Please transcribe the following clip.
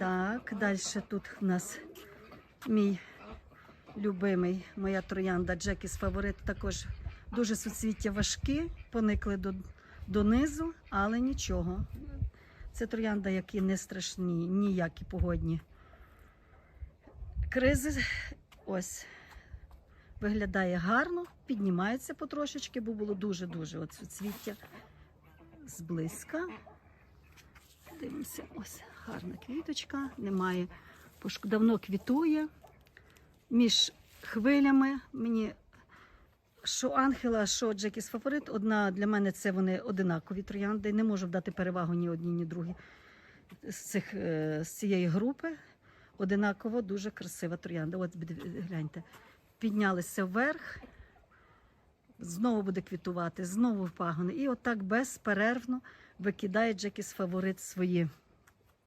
Так, далі тут у нас мій любимий, моя троянда Джекіс Фаворит. Також дуже суцвіття важкі, поникли до, донизу, але нічого. Це троянда, які не страшні, ніякі погодні. Кризи ось виглядає гарно, піднімається потрошечки, бо було дуже-дуже от суцвіття зблизька. Дивимося, ось гарна квіточка, немає давно квітує. Між хвилями мені що Ангела, що Джекіс Фаворит, одна для мене це вони одинакові троянди. Не можу дати перевагу ні одній, ні другій з, цих, е, з цієї групи. Одинаково дуже красива троянда. От гляньте, піднялися вверх, знову буде квітувати, знову в пагони. І отак безперервно викидає Джекіс Фаворит свої